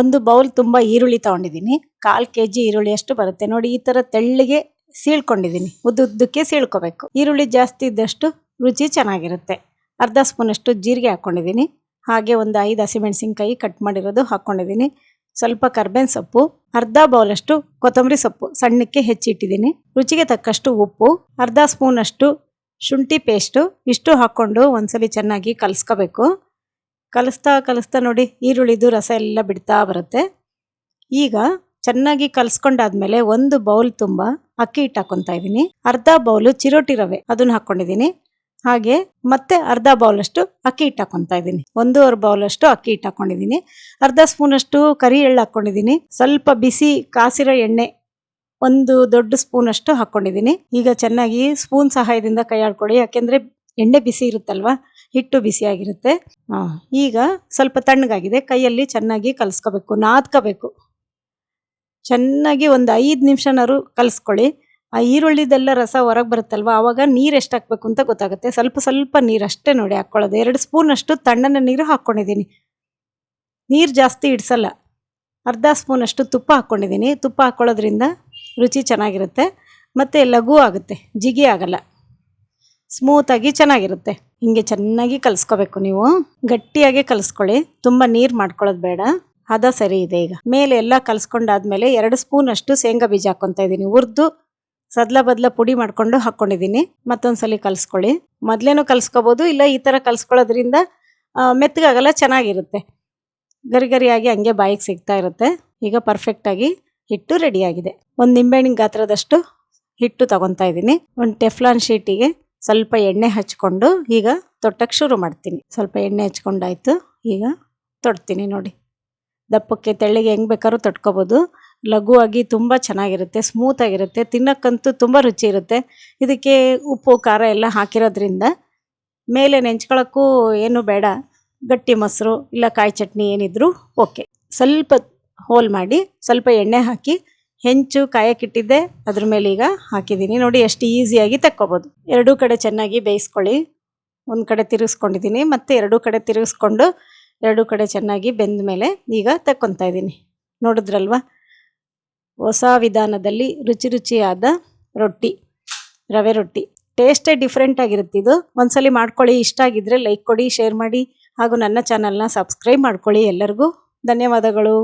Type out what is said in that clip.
ಒಂದು ಬೌಲ್ ತುಂಬ ಈರುಳ್ಳಿ ತಗೊಂಡಿದ್ದೀನಿ. ಕಾಲು ಕೆ ಜಿ ಈರುಳ್ಳಿಯಷ್ಟು ಬರುತ್ತೆ. ನೋಡಿ, ಈ ಥರ ತೆಳ್ಳಿಗೆ ಸೀಳ್ಕೊಂಡಿದ್ದೀನಿ. ಉದ್ದುದ್ದಕ್ಕೆ ಸೀಳ್ಕೋಬೇಕು. ಈರುಳ್ಳಿ ಜಾಸ್ತಿ ಇದ್ದಷ್ಟು ರುಚಿ ಚೆನ್ನಾಗಿರುತ್ತೆ. ಅರ್ಧ ಸ್ಪೂನಷ್ಟು ಜೀರಿಗೆ ಹಾಕ್ಕೊಂಡಿದ್ದೀನಿ ಹಾಗೆ ಒಂದು ಐದು ಹಸಿಮೆಣಸಿನ್ಕಾಯಿ ಕಟ್ ಮಾಡಿರೋದು ಹಾಕ್ಕೊಂಡಿದ್ದೀನಿ ಸ್ವಲ್ಪ ಕರ್ಬೇವಿನ ಸೊಪ್ಪು, ಅರ್ಧ ಬೌಲಷ್ಟು ಕೊತ್ತಂಬರಿ ಸೊಪ್ಪು ಸಣ್ಣಕ್ಕೆ ಹೆಚ್ಚಿಟ್ಟಿದ್ದೀನಿ. ರುಚಿಗೆ ತಕ್ಕಷ್ಟು ಉಪ್ಪು, ಅರ್ಧ ಸ್ಪೂನಷ್ಟು ಶುಂಠಿ ಪೇಸ್ಟು, ಇಷ್ಟು ಹಾಕ್ಕೊಂಡು ಒಂದ್ಸಲಿ ಚೆನ್ನಾಗಿ ಕಲಿಸ್ಕೋಬೇಕು. ಕಲಿಸ್ತಾ ಕಲಿಸ್ತಾ ನೋಡಿ ಈರುಳ್ಳಿದು ರಸ ಎಲ್ಲ ಬಿಡ್ತಾ ಬರುತ್ತೆ. ಈಗ ಚೆನ್ನಾಗಿ ಕಲಿಸ್ಕೊಂಡಾದ್ಮೇಲೆ ಒಂದು ಬೌಲ್ ತುಂಬ ಅಕ್ಕಿ ಹಿಟ್ಟು ಹಾಕೊತಾ ಇದ್ದೀನಿ. ಅರ್ಧ ಬೌಲು ಚಿರೋಟಿ ರವೆ ಅದನ್ನು ಹಾಕ್ಕೊಂಡಿದ್ದೀನಿ. ಹಾಗೆ ಮತ್ತೆ ಅರ್ಧ ಬೌಲಷ್ಟು ಅಕ್ಕಿ ಹಿಟ್ಟು ಹಾಕೊತಾ ಇದ್ದೀನಿ. ಒಂದೂವರೆ ಬೌಲಷ್ಟು ಅಕ್ಕಿ ಹಿಟ್ಟು ಹಾಕ್ಕೊಂಡಿದ್ದೀನಿ ಅರ್ಧ ಸ್ಪೂನಷ್ಟು ಕರಿ ಎಳ್ಳು ಹಾಕ್ಕೊಂಡಿದ್ದೀನಿ. ಸ್ವಲ್ಪ ಬಿಸಿ ಕಾಸಿರೋ ಎಣ್ಣೆ ಒಂದು ದೊಡ್ಡ ಸ್ಪೂನಷ್ಟು ಹಾಕ್ಕೊಂಡಿದ್ದೀನಿ. ಈಗ ಚೆನ್ನಾಗಿ ಸ್ಪೂನ್ ಸಹಾಯದಿಂದ ಕೈ ಆಡ್ಕೊಳ್ಳಿ ಯಾಕೆಂದರೆ ಎಣ್ಣೆ ಬಿಸಿ ಇರುತ್ತಲ್ವಾ? ಹಿಟ್ಟು ಬಿಸಿಯಾಗಿರುತ್ತೆ ಈಗ ಸ್ವಲ್ಪ ತಣ್ಣಗಾಗಿದೆ. ಕೈಯಲ್ಲಿ ಚೆನ್ನಾಗಿ ಕಲಸ್ಕೋಬೇಕು, ನಾದ್ಕೋಬೇಕು. ಚೆನ್ನಾಗಿ ಒಂದು ಐದು ನಿಮಿಷನಾರು ಕಲಿಸ್ಕೊಳ್ಳಿ. ಆ ಈರುಳ್ಳಿದೆಲ್ಲ ರಸ ಹೊರಗೆ ಬರುತ್ತಲ್ವ? ಆವಾಗ ನೀರು ಎಷ್ಟು ಹಾಕ್ಬೇಕು ಅಂತ ಗೊತ್ತಾಗುತ್ತೆ. ಸ್ವಲ್ಪ ಸ್ವಲ್ಪ ನೀರು ಅಷ್ಟೇ ನೋಡಿ ಹಾಕ್ಕೊಳ್ಳೋದು. ಎರಡು ಸ್ಪೂನ್ ಅಷ್ಟು ತಣ್ಣನ ನೀರು ಹಾಕ್ಕೊಂಡಿದ್ದೀನಿ. ನೀರು ಜಾಸ್ತಿ ಇಡ್ಸಲ್ಲ. ಅರ್ಧ ಸ್ಪೂನ್ ಅಷ್ಟು ತುಪ್ಪ ಹಾಕ್ಕೊಂಡಿದ್ದೀನಿ. ತುಪ್ಪ ಹಾಕ್ಕೊಳ್ಳೋದ್ರಿಂದ ರುಚಿ ಚೆನ್ನಾಗಿರುತ್ತೆ. ಮತ್ತು ಲಘು ಆಗುತ್ತೆ. ಜಿಗಿ ಆಗಲ್ಲ. ಸ್ಮೂತಾಗಿ ಚೆನ್ನಾಗಿರುತ್ತೆ. ಹಿಂಗೆ ಚೆನ್ನಾಗಿ ಕಲಿಸ್ಕೋಬೇಕು ನೀವು. ಗಟ್ಟಿಯಾಗಿ ಕಲಿಸ್ಕೊಳ್ಳಿ. ತುಂಬ ನೀರು ಮಾಡ್ಕೊಳ್ಳೋದು ಬೇಡ. ಹದ ಸರಿ ಇದೆ ಈಗ. ಮೇಲೆ ಎಲ್ಲ ಕಲಿಸ್ಕೊಂಡಾದ್ಮೇಲೆ ಎರಡು ಸ್ಪೂನ್ ಅಷ್ಟು ಶೇಂಗಾ ಬೀಜ ಹಾಕ್ಕೊತಾ ಇದ್ದೀನಿ. ಹುರಿದು ಸದ್ಲ ಬದ್ಲ ಪುಡಿ ಮಾಡ್ಕೊಂಡು ಹಾಕ್ಕೊಂಡಿದ್ದೀನಿ ಮತ್ತೊಂದ್ಸಲಿ ಕಲಿಸ್ಕೊಳ್ಳಿ. ಮೊದಲೇನು ಕಲಿಸ್ಕೋಬೋದು, ಇಲ್ಲ ಈ ಥರ ಕಲಿಸ್ಕೊಳ್ಳೋದ್ರಿಂದ ಮೆತ್ತಗಾಗಲ್ಲ, ಚೆನ್ನಾಗಿರುತ್ತೆ. ಗರಿ ಗರಿಯಾಗಿ ಹಂಗೆ ಬಾಯಿಗೆ ಸಿಗ್ತಾ ಇರುತ್ತೆ. ಈಗ ಪರ್ಫೆಕ್ಟಾಗಿ ಹಿಟ್ಟು ರೆಡಿಯಾಗಿದೆ ಒಂದು ನಿಂಬೆಹಣ್ಣಿನ ಗಾತ್ರದಷ್ಟು ಹಿಟ್ಟು ತಗೊತಾ ಇದ್ದೀನಿ. ಒಂದು ಟೆಫ್ಲಾನ್ ಶೀಟಿಗೆ ಸ್ವಲ್ಪ ಎಣ್ಣೆ ಹಚ್ಕೊಂಡು ಈಗ ತೊಟ್ಟಕ್ಕೆ ಶುರು ಮಾಡ್ತೀನಿ. ಸ್ವಲ್ಪ ಎಣ್ಣೆ ಹಚ್ಕೊಂಡಾಯ್ತು, ಈಗ ತೊಡ್ತೀನಿ ನೋಡಿ. ದಪ್ಪಕ್ಕೆ ತೆಳ್ಳಗೆ ಹೆಂಗೆ ಬೇಕಾದ್ರೂ ತೊಟ್ಕೋಬೋದು. ಲಘುವಾಗಿ ತುಂಬ ಚೆನ್ನಾಗಿರುತ್ತೆ ಸ್ಮೂತಾಗಿರುತ್ತೆ ತಿನ್ನೋಕ್ಕಂತೂ ತುಂಬ ರುಚಿ ಇರುತ್ತೆ. ಇದಕ್ಕೆ ಉಪ್ಪು, ಖಾರ ಎಲ್ಲ ಹಾಕಿರೋದ್ರಿಂದ ಮೇಲೆ ನೆಂಚ್ಕೊಳ್ಳೋಕ್ಕೂ ಏನು ಬೇಡ, ಗಟ್ಟಿ ಮೊಸರು ಇಲ್ಲ ಕಾಯಿ ಚಟ್ನಿ ಏನಿದ್ರು ಓಕೆ. ಸ್ವಲ್ಪ ಹೋಲ್ ಮಾಡಿ, ಸ್ವಲ್ಪ ಎಣ್ಣೆ ಹಾಕಿ ಹೆಂಚು ಕಾಯಕ್ಕಿಟ್ಟಿದ್ದೆ ಅದ್ರ ಮೇಲೆ ಈಗ ಹಾಕಿದ್ದೀನಿ. ನೋಡಿ ಎಷ್ಟು ಈಸಿಯಾಗಿ ತಕ್ಕೋಬೋದು. ಎರಡೂ ಕಡೆ ಚೆನ್ನಾಗಿ ಬೇಯಿಸ್ಕೊಳ್ಳಿ. ಒಂದು ಕಡೆ ತಿರುಗಿಸ್ಕೊಂಡಿದ್ದೀನಿ, ಮತ್ತು ಎರಡೂ ಕಡೆ ತಿರುಗಿಸ್ಕೊಂಡು ಎರಡೂ ಕಡೆ ಚೆನ್ನಾಗಿ ಬೆಂದ ಮೇಲೆ ಈಗ ತಕ್ಕೊತಾ ಇದ್ದೀನಿ. ನೋಡಿದ್ರಲ್ವಾ? ಹೊಸ ವಿಧಾನದಲ್ಲಿ ರುಚಿ ರುಚಿಯಾದ ರೊಟ್ಟಿ, ರವೆ ರೊಟ್ಟಿ. ಟೇಸ್ಟೇ ಡಿಫ್ರೆಂಟ್ ಆಗಿರುತ್ತೆ ಇದು. ಒಂದ್ಸಲಿ ಮಾಡ್ಕೊಳ್ಳಿ. ಇಷ್ಟ ಆಗಿದ್ರೆ ಲೈಕ್ ಕೊಡಿ, ಶೇರ್ ಮಾಡಿ, ಹಾಗೂ ನನ್ನ ಚಾನಲ್ನ ಸಬ್ಸ್ಕ್ರೈಬ್ ಮಾಡ್ಕೊಳ್ಳಿ ಎಲ್ಲರಿಗೂ. ಧನ್ಯವಾದಗಳು.